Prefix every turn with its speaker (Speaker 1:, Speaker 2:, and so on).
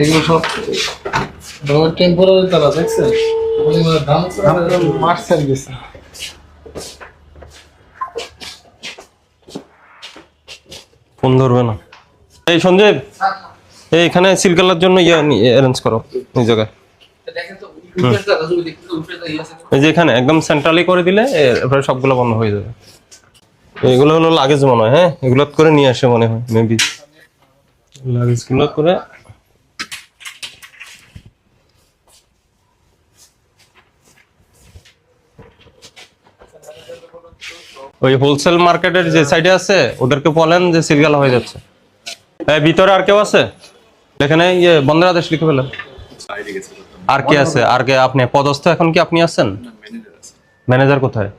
Speaker 1: এগুলো সব টেম্পোরারি তারা দেখছেন? মানে দাম সার্ভিস
Speaker 2: ফোন ধরবে না। এই সঞ্জীব এই এখানে সিলকালার জন্য ইয়ে অ্যারেঞ্জ করো এই জায়গায় এখানে একদম সেন্ট্রালি করে দিলে এরপরে সবগুলো বন্ধ হয়ে যাবে। এগুলো হলো লাগেজ মনে হয় হ্যাঁ? এগুলো করে নিয়ে আসে মনে হয় মেবি লাগেজগুলো করে ওই হোলসেল মার্কেটের যে সাইডে আছে, ওদেরকে বলেন যে সিলগালা হয়ে যাচ্ছে। ভিতরে আর কেউ আছে? এখানে ইয়ে বন্ধের আদেশ লিখে ফেলেন। আর কে আছে? আর কে আপনি? পদস্থ এখন কি আপনি আছেন? ম্যানেজার কোথায়?